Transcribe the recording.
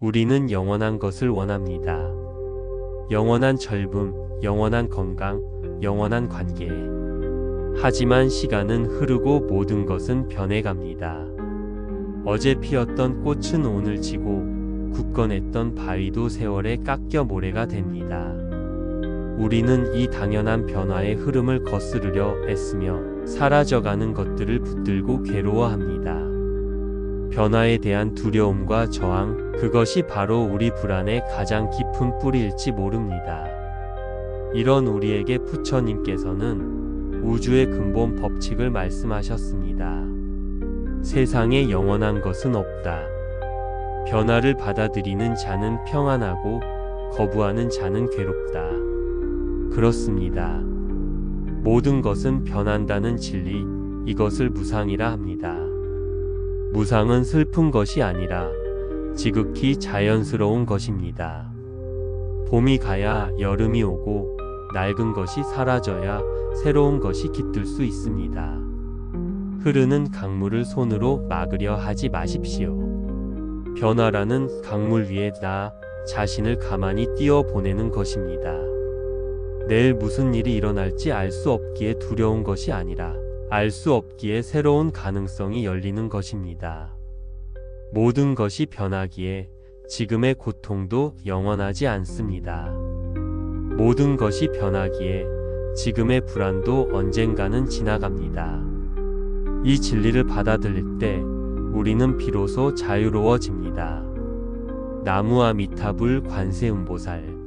우리는 영원한 것을 원합니다. 영원한 젊음, 영원한 건강, 영원한 관계. 하지만 시간은 흐르고 모든 것은 변해갑니다. 어제 피었던 꽃은 오늘 지고 굳건했던 바위도 세월에 깎여 모래가 됩니다. 우리는 이 당연한 변화의 흐름을 거스르려 애쓰며 사라져가는 것들을 붙들고 괴로워합니다. 변화에 대한 두려움과 저항, 그것이 바로 우리 불안의 가장 깊은 뿌리일지 모릅니다. 이런 우리에게 부처님께서는 우주의 근본 법칙을 말씀하셨습니다. 세상에 영원한 것은 없다. 변화를 받아들이는 자는 평안하고 거부하는 자는 괴롭다. 그렇습니다. 모든 것은 변한다는 진리, 이것을 무상이라 합니다. 무상은 슬픈 것이 아니라 지극히 자연스러운 것입니다. 봄이 가야 여름이 오고 낡은 것이 사라져야 새로운 것이 깃들 수 있습니다. 흐르는 강물을 손으로 막으려 하지 마십시오. 변화라는 강물 위에 나 자신을 가만히 띄어 보내는 것입니다. 내일 무슨 일이 일어날지 알 수 없기에 두려운 것이 아니라 알 수 없기에 새로운 가능성이 열리는 것입니다. 모든 것이 변하기에 지금의 고통도 영원하지 않습니다. 모든 것이 변하기에 지금의 불안도 언젠가는 지나갑니다. 이 진리를 받아들일 때 우리는 비로소 자유로워집니다. 나무와 미타불 관세음보살